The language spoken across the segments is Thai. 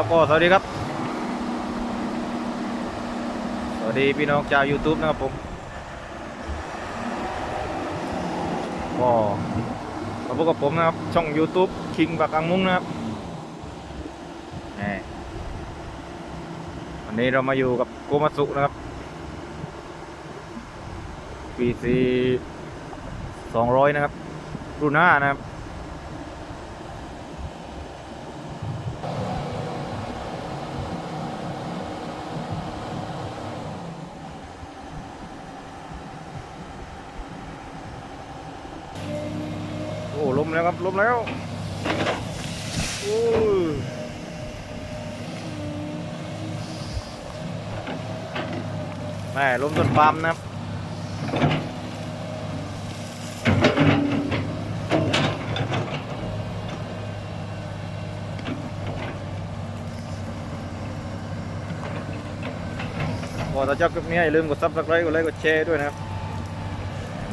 ครับก็สวัสดีครับ สวัสดีพี่น้องชาว YouTube นะครับผมก็มาพบกับผมนะครับ ช่อง YouTube คิงปากกังมุ้งนะครับแหมวันนี้เรามาอยู่กับโกมาสุนะครับ PC 200 นะครับ รุ่นหน้านะครับ แล้วครับลมแล้วโอ้ยแม่ล้มต้นปาล์มนะครับก็ถ้าชอบคลิปนี้อย่าลืมกดซับสไครต์กดไลค์กดแชร์ด้วยนะครับ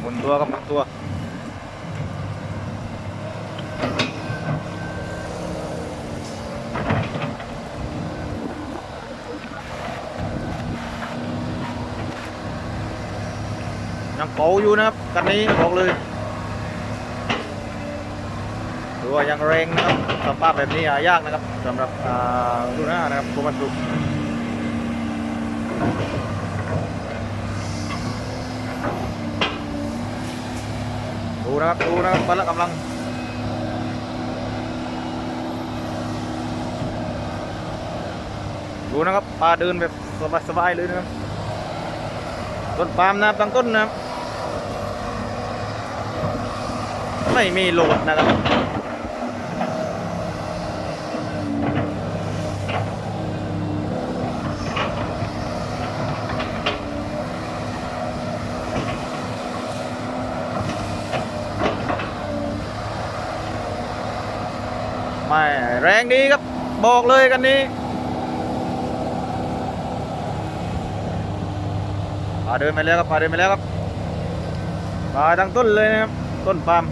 หมุนตัวกับหมุนตัว ยังเก่าอยู่นะครับคันนี้บอกเลยถือว่ายังแรงนะครับสภาพแบบนี้หายากนะครับสำหรับอ่ารุ่นหน้านะครับโคมันสุดูนะครับดูนะครับพละกำลังดูนะครับปลาเดินแบบสบายๆเลยนะครับต้นปาล์มนะครับตั้งต้นนะครับ ไม่มีโหลดนะครับไม่แรงดีครับ บอกเลยกันนี้ปลาเดินไปแล้วครับปลาเดินไปแล้วครับปลาทั้งต้นเลยนะครับ ต้นปาล์ม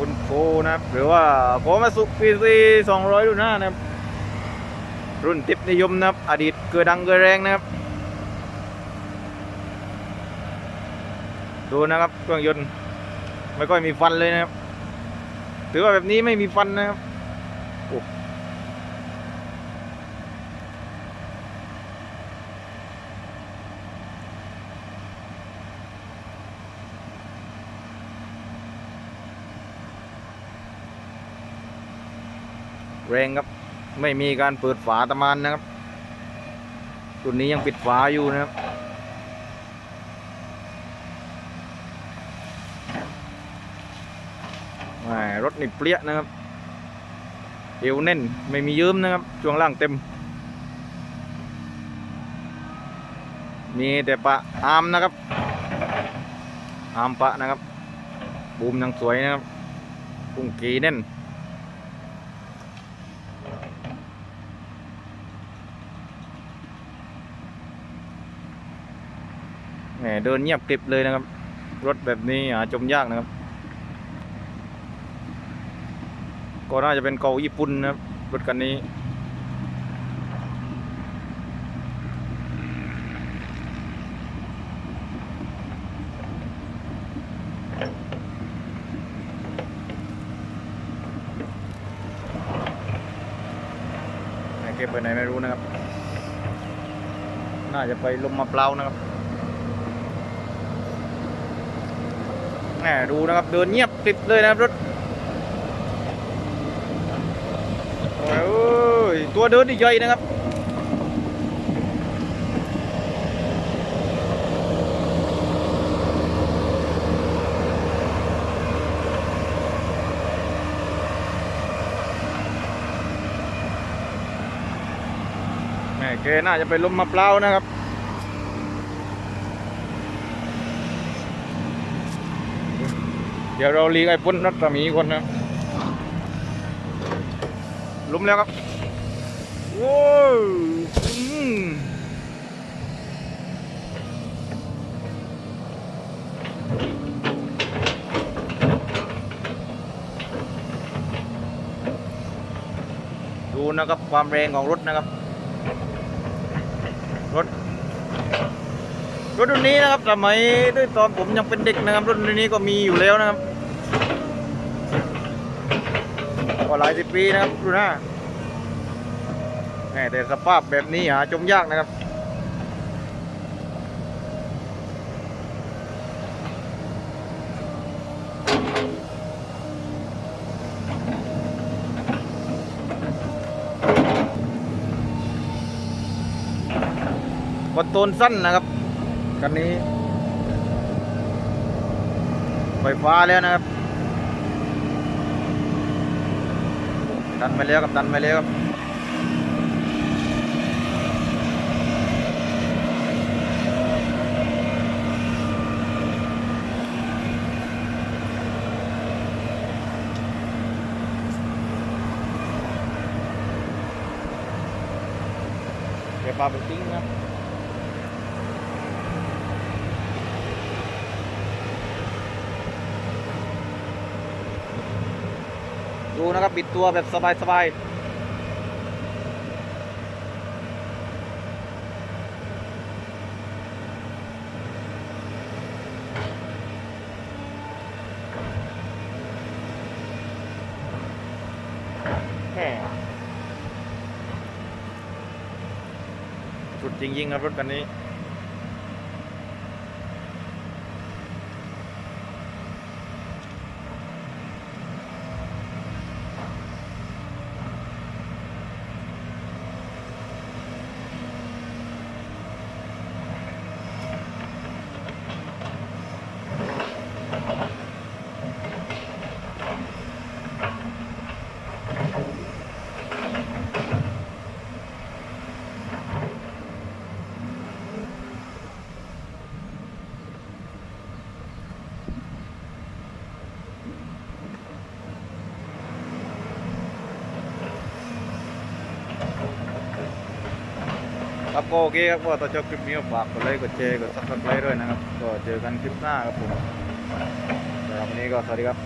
คุณโคนะครับ หรือว่าโคมาสุปีซีสองร้อยรุ่นหน้านะครับ รุ่นทิพย์นิยมนะครับ อดีตเกยดดังเกยแรงนะครับ ดูนะครับเครื่องยนต์ ไม่ค่อยมีฟันเลยนะครับ ถือว่าแบบนี้ไม่มีฟันนะครับ แรงครับ ไม่มีการเปิดฝาตะมานนะครับรุ่นนี้ยังปิดฝาอยู่นะครับรถนี่เปรี้ยนะครับเอวแน่นไม่มียืมนะครับช่วงล่างเต็ม มีแต่ปะอาร์มนะครับอาร์มปะนะครับ บูมยังสวยนะครับกุ้งกีแน่น แหมเดินเงียบกริบเลยนะครับ รถแบบนี้หาชมยากนะครับ ก็น่าจะเป็นเกาญี่ปุ่นนะครับ รถคันนี้เก็บไปไหนไม่รู้นะครับ น่าจะไปลมมะเปล่าวนะครับ แหมดูนะครับเดินเงียบกริบเลยนะครับรถโอ้ยตัวเดินนี่ใหญ่นะครับแหมแกน่าจะไปลมมะเปล่าวนะครับ ดี๋ยวเราลีกไอ้ปุ้นรัตมีคนนะลุมแล้วครับโว้วอืมดูนะครับความแรงของรถนะครับ รถรถรุ่นนี้นะครับสมัยด้วยตอนผมยังเป็นเด็กนะครับรถรุ่นนี้ก็มีอยู่แล้วนะครับ ก็หลายสิบปีนะครับดูหน้าแต่สภาพแบบนี้หาชมยากนะครับคอนโทรลสั้นนะครับคันนี้ไฟฟ้าแล้วนะครับ ดันไปแล้วกับดันไปแล้วครับเดี๋ยวปลาไปทิ้งนะ ดูนะครับบิดตัวแบบสบายๆแหม่สุดจริงๆครับรถคันนี้ ครับก็โอเคครับก็ต่อจบคลิปนี้ก็ฝากกดไลค์กดแชร์กดซับสไครต์ด้วยนะครับ ก็เจอกันคลิปหน้าครับผมสำหรับวันนี้ก็สวัสดีครับ